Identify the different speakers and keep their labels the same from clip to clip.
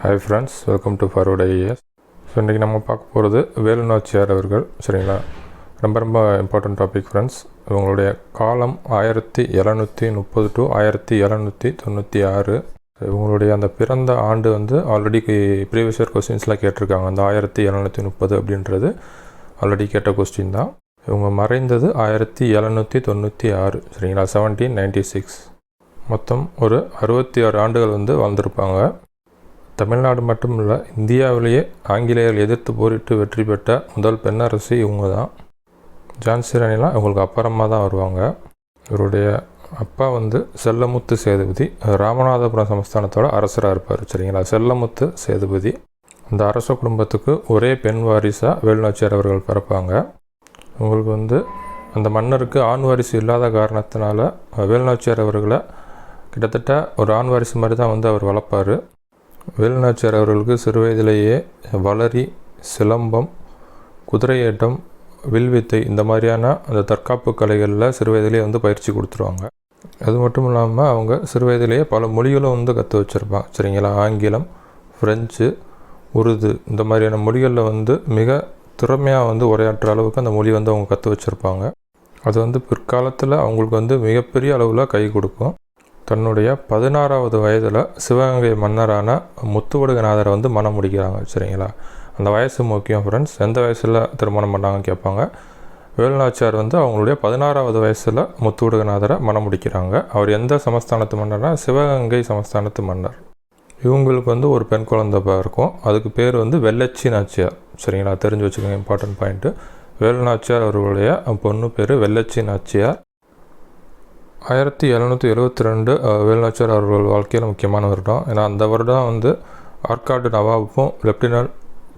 Speaker 1: Hi friends welcome to forward IAS so இன்றைக்கி நம்ம பார்க்க போகிறது வேலுநாச்சியார் அவர்கள் சரிங்களா? ரொம்ப ரொம்ப இம்பார்ட்டன்ட் டாபிக் ஃப்ரெண்ட்ஸ் இவங்களுடைய காலம் ஆயிரத்தி எழுநூற்றி முப்பது டு ஆயிரத்தி எழுநூற்றி தொண்ணூற்றி ஆறு. இவங்களுடைய அந்த பிறந்த ஆண்டு வந்து ஆல்ரெடி ப்ரீவியஸ் இயர் கொஸ்டின்ஸ்லாம் கேட்டிருக்காங்க. அந்த ஆயிரத்தி எழுநூற்றி முப்பது அப்படின்றது ஆல்ரெடி கேட்ட கொஸ்டின் தான். இவங்க மறைந்தது ஆயிரத்தி எழுநூற்றி தொண்ணூற்றி ஆறு சரிங்களா? செவன்டீன் நைன்டி சிக்ஸ் மொத்தம் ஒரு அறுபத்தி ஆறு ஆண்டுகள் வந்து வாழ்ந்திருப்பாங்க. தமிழ்நாடு மட்டும் இல்லை இந்தியாவிலேயே ஆங்கிலேயர் எதிர்த்து போரிட்டு வெற்றி பெற்ற முதல் பெண்ணரசி இவங்க தான் ஜான்சி ராணிலாம் இவங்களுக்கு அப்புறமா தான் வருவாங்க. இவருடைய அப்பா வந்து செல்லமுத்து சேதுபதி. ராமநாதபுரம் சமஸ்தானத்தோட அரசராக இருப்பார் சரிங்களா? செல்லமுத்து சேதுபதி. அந்த அரச குடும்பத்துக்கு ஒரே பெண் வாரிசாக வேலுநாச்சியார் அவர்கள் பிறப்பாங்க. இவங்களுக்கு வந்து அந்த மன்னருக்கு ஆண் வாரிசு இல்லாத காரணத்தினால வேலுநாச்சியார் அவர்களை கிட்டத்தட்ட ஒரு ஆண் வாரிசு மாதிரி தான் வந்து அவர் வளர்ப்பார். வேலுநாச்சியார் அவர்களுக்கு சிறுவயதிலேயே வளரி சிலம்பம் குதிரையேட்டம் வில்வித்தை இந்த மாதிரியான அந்த தற்காப்பு கலைகளில் சிறுவயதிலேயே வந்து பயிற்சி கொடுத்துருவாங்க. அது மட்டும் இல்லாமல் அவங்க சிறுவயதிலேயே பல மொழிகளும் வந்து கற்று வச்சுருப்பாங்க. சரிங்களா? ஆங்கிலம் ஃப்ரெஞ்சு உருது இந்த மாதிரியான மொழிகளில் வந்து மிக திறமையாக வந்து உரையாற்றுற அளவுக்கு அந்த மொழி வந்து அவங்க கற்று வச்சுருப்பாங்க. அது வந்து பிற்காலத்தில் அவங்களுக்கு வந்து மிகப்பெரிய அளவில் கை கொடுக்கும். தன்னுடைய பதினாறாவது வயதில் சிவகங்கை மன்னரான முத்துவடுகநாதரை வந்து மனம் முடிக்கிறாங்க சரிங்களா? அந்த வயசு முக்கியம் ஃப்ரெண்ட்ஸ் எந்த வயசில் திருமணம் பண்ணாங்கன்னு கேட்பாங்க. வேலுநாச்சியார் வந்து அவங்களுடைய பதினாறாவது வயசில் முத்துவடுகநாதரை மனம் முடிக்கிறாங்க. அவர் எந்த சமஸ்தானத்து மன்னர்னா சிவகங்கை சமஸ்தானத்து மன்னர். இவங்களுக்கு வந்து ஒரு பெண் குழந்தை இருக்கும். அதுக்கு பேர் வந்து வெள்ளச்சி நாச்சியார் சரிங்களா? தெரிஞ்சு வச்சுக்கோங்க இம்பார்ட்டன்ட் பாயிண்ட்டு வேலுநாச்சியார் அவர்களுடைய பொண்ணு பேர் வெள்ளச்சி நாச்சியார். ஆயிரத்தி எழுநூற்றி எழுபத்தி ரெண்டு வேலுநாச்சியார் அவர்கள் வாழ்க்கையில் முக்கியமான வருடம். ஏன்னா அந்த வருடம் வந்து ஆற்காடு நவாபும் லெப்டினன்ட்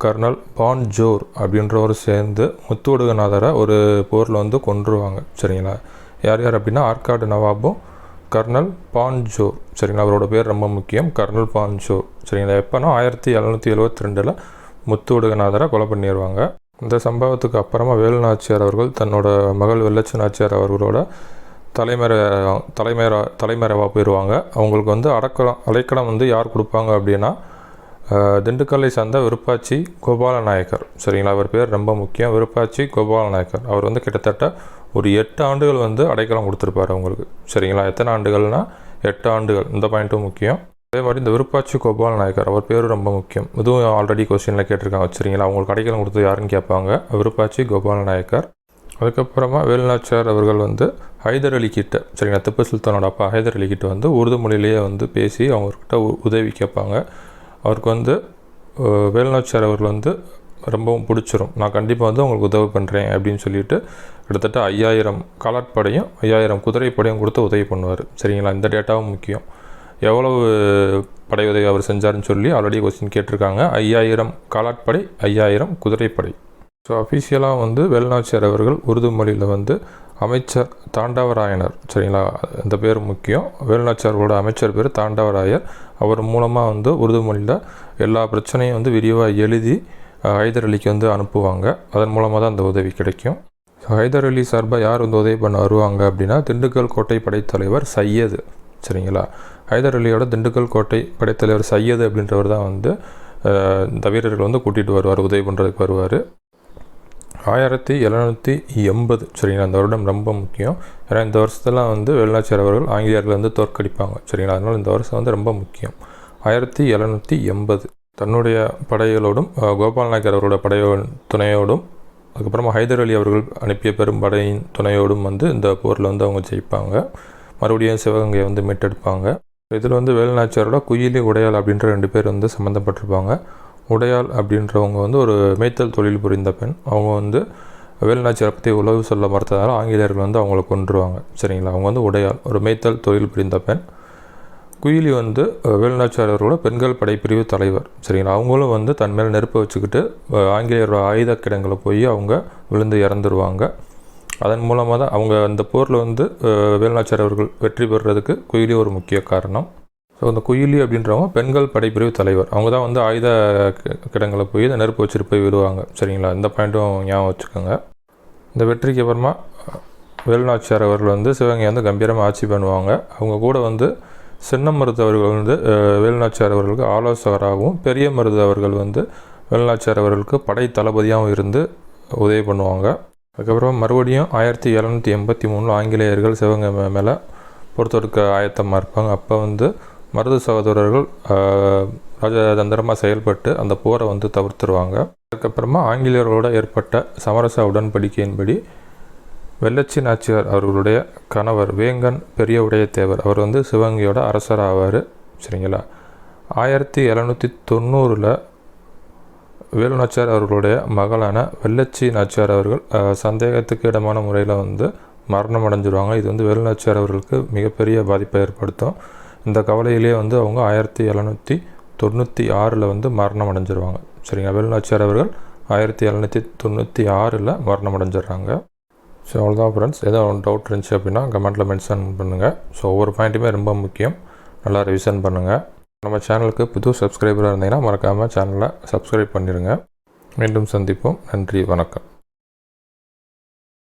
Speaker 1: கர்னல் பான் ஜோர் அப்படின்றவர் சேர்ந்து முத்துவடுகநாதரை ஒரு போரில் வந்து கொன்றுவாங்க. சரிங்களா? யார் யார் அப்படின்னா ஆற்காடு நவாபும் கர்னல் பான் ஜோர். சரிங்களா? அவரோட பேர் ரொம்ப முக்கியம். கர்னல் பான் ஜோர். சரிங்களா? எப்போனா ஆயிரத்தி எழுநூற்றி எழுபத்தி ரெண்டில் முத்துவடுகநாதரை கொலை பண்ணிடுவாங்க இந்த சம்பவத்துக்கு அப்புறமா வேலுநாச்சியார் அவர்கள் தன்னோட மகள் வெள்ளச்சி நாச்சியார் அவர்களோட தலைமறை தலைமறை தலைமறைவாக போயிடுவாங்க அவங்களுக்கு வந்து அடக்கலாம் அடைக்கலம் வந்து யார் கொடுப்பாங்க அப்படின்னா திண்டுக்கல்லை சார்ந்த விருப்பாச்சி கோபால நாயக்கர் சரிங்களா? அவர் பேர் ரொம்ப முக்கியம். விருப்பாச்சி கோபால நாயக்கர் அவர் வந்து கிட்டத்தட்ட ஒரு எட்டு ஆண்டுகள் வந்து அடைக்கலம் கொடுத்துருப்பார் அவங்களுக்கு. சரிங்களா? எத்தனை ஆண்டுகள்னால் எட்டு ஆண்டுகள். இந்த பாயிண்ட்டும் முக்கியம். அதே மாதிரி இந்த விருப்பாச்சி கோபால நாயக்கர் அவர் பேரும் ரொம்ப முக்கியம். இதுவும் ஆல்ரெடி கொஸ்டினில் கேட்டிருக்காங்க. சரிங்களா? அவங்களுக்கு அடைக்கலம் கொடுத்து யாருன்னு கேட்பாங்க. விருப்பாச்சி கோபால நாயக்கர் அதுக்கப்புறமா வேலுநாச்சியார் அவர்கள் வந்து ஹைதர் அலி கிட்ட சரிங்களா திப்பு சுல்தானோட அப்பா ஹைதர் அலி கிட்ட வந்து உருது மொழியிலேயே வந்து பேசி அவங்கக்கிட்ட உதவி கேட்பாங்க. அவருக்கு வந்து வேலுநாச்சியார் அவர்கள் வந்து ரொம்பவும் பிடிச்சிரும். நான் கண்டிப்பாக வந்து உங்களுக்கு உதவி பண்ணுறேன் அப்படின்னு சொல்லிட்டு கிட்டத்தட்ட ஐயாயிரம் காலாட்படையும் ஐயாயிரம் குதிரைப்படையும் கொடுத்து உதவி பண்ணுவார். சரிங்களா இந்த டேட்டாவும் முக்கியம். எவ்வளவு படை உதவி அவர் செஞ்சாருன்னு சொல்லி ஆல்ரெடி கொஸ்டின் கேட்டிருக்காங்க. ஐயாயிரம் காலாட்படை ஐயாயிரம் குதிரைப்படை. ஸோ அஃபீஷியலாக வந்து வேலுநாச்சியார் அவர்கள் உருது மொழியில் வந்து அமைச்சர் தாண்டவராயனர் சரிங்களா? இந்த பேர் முக்கியம். வேலுநாச்சியார்களோட அமைச்சர் பேர் தாண்டவராயர். அவர் மூலமாக வந்து உருது மொழியில் எல்லா பிரச்சனையும் வந்து விரிவாக எழுதி ஹைதர் அலிக்கு வந்து அனுப்புவாங்க. அதன் மூலமாக தான் அந்த உதவி கிடைக்கும். ஹைதர் அலி சார்பாக யார் வந்து உதவி பண்ண வருவாங்க அப்படின்னா திண்டுக்கல் கோட்டை படைத்தலைவர் சையது சரிங்களா? ஹைதர் அலியோட திண்டுக்கல் கோட்டை படைத்தலைவர் சையது அப்படின்றவர் தான் வந்து இந்த வீரர்கள் வந்து கூட்டிகிட்டு வருவார் உதவி பண்ணுறதுக்கு வருவார். ஆயிரத்தி எழுநூற்றி எண்பது. சரிங்களா? அந்த வருடம் ரொம்ப முக்கியம். ஏன்னா இந்த வருஷத்தெல்லாம் வந்து வெளிநாச்சியார் அவர்கள் ஆங்கிலேயர்கள் வந்து தோற்கடிப்பாங்க. சரிங்களா? அதனால் இந்த வருஷம் வந்து ரொம்ப முக்கியம். ஆயிரத்தி எழுநூற்றி எண்பது. தன்னுடைய படைகளோடும் கோபால் நாயக்கர் அவரோட படையோ துணையோடும் அதுக்கப்புறமா ஹைதர் அலி அவர்கள் அனுப்பிய பெரும் படையின் துணையோடும் வந்து இந்த போரில் வந்து அவங்க ஜெயிப்பாங்க. மறுபடியும் சிவகங்கையை வந்து மீட்டெடுப்பாங்க. இதில் வந்து வேலுநாச்சியாரோட குயிலி உடையால் அப்படின்ற ரெண்டு பேர் வந்து சம்மந்தப்பட்டிருப்பாங்க உடையாள் அப்படின்றவங்க வந்து ஒரு மேய்த்தல் தொழில் புரிந்த பெண். அவங்க வந்து வேலுநாச்சியாரை பற்றி உளவு சொல்ல மறுத்ததால் ஆங்கிலேயர்கள் வந்து அவங்கள கொன்றுவாங்க. சரிங்களா? அவங்க வந்து உடையாள் ஒரு மேய்த்தல் தொழில் புரிந்த பெண். குயிலி வந்து வேலுநாச்சியாரோட அவர்களோட பெண்கள் படைப்பிரிவு தலைவர். சரிங்களா? அவங்களும் வந்து தன் மேல் நெருப்பை வச்சுக்கிட்டு ஆங்கிலேயரோட ஆயுத கிடங்களை போய் அவங்க விழுந்து இறந்துருவாங்க. அதன் மூலமாக தான் அவங்க அந்த போரில் வந்து வேலுநாச்சியார் அவர்கள் வெற்றி பெறுறதுக்கு குயிலி ஒரு முக்கிய காரணம். ஸோ அந்த குயிலி அப்படின்றவங்க பெண்கள் படைப்பிரிவு தலைவர். அவங்க தான் வந்து ஆயுத கிடங்களை போய் இந்த நெருப்பு வச்சுட்டு போய் விடுவாங்க. சரிங்களா? இந்த பாயிண்ட்டும் ஞாபகம் வச்சுக்கோங்க. இந்த வெற்றிக்கு அப்புறமா வேலுநாச்சியார் அவர்கள் வந்து சிவகங்கை வந்து கம்பீரமாக ஆட்சி பண்ணுவாங்க. அவங்க கூட வந்து சின்ன மருது அவர்கள் வந்து வேலுநாச்சியார் அவர்களுக்கு ஆலோசகராகவும் பெரிய மருது அவர்கள் வந்து வேலுநாச்சியார் அவர்களுக்கு படை தளபதியாகவும் இருந்து உதவி பண்ணுவாங்க. அதுக்கப்புறம் மறுபடியும் ஆயிரத்தி எழுநூற்றி எண்பத்தி மூணில் ஆங்கிலேயர்கள் சிவகங்கை மேலே பொறுத்தெடுக்க ஆயத்தமாக இருப்பாங்க. அப்போ வந்து மருது சகோதரர்கள் ராஜதந்திரமாக செயல்பட்டு அந்த போரை வந்து தவிர்த்துருவாங்க. அதுக்கப்புறமா ஆங்கிலேயர்களோட ஏற்பட்ட சமரச உடன்படிக்கையின்படி வெள்ளச்சி நாச்சியார் அவர்களுடைய கணவர் வேங்கன் பெரிய உடைய தேவர் அவர் வந்து சிவகங்கையோட அரசர் ஆவார் சரிங்களா? ஆயிரத்தி எழுநூற்றி தொண்ணூறில் வேலு நாச்சியார் அவர்களுடைய மகளான வெள்ளச்சி நாச்சியார் அவர்கள் சந்தேகத்துக்கு இடமான முறையில் வந்து மரணம் அடைஞ்சிருவாங்க. இது வந்து வேலு நாச்சியார் அவர்களுக்கு மிகப்பெரிய பாதிப்பை ஏற்படுத்தும். இந்த கவலையிலே வந்து அவங்க ஆயிரத்தி எழுநூற்றி தொண்ணூற்றி ஆறில் வந்து மரணம் அடைஞ்சிருவாங்க சரிங்க வேலு அவர்கள் ஆயிரத்தி எழுநூற்றி தொண்ணூற்றி ஆறில் மரணம் அடைஞ்சிடுறாங்க ஸோ அவ்வளோதான் ஃப்ரெண்ட்ஸ் ஏதோ டவுட் இருந்துச்சு அப்படின்னா கமெண்ட்டில் மென்ஷன் பண்ணுங்கள் ஸோ ஒவ்வொரு பாயிண்ட்டுமே ரொம்ப முக்கியம். நல்லா ரிவிஷன் பண்ணுங்கள் நம்ம சேனலுக்கு புது சப்ஸ்கிரைபராக இருந்தீங்கன்னா மறக்காமல் சேனலை சப்ஸ்கிரைப் பண்ணிடுங்க மீண்டும் சந்திப்போம். நன்றி வணக்கம்.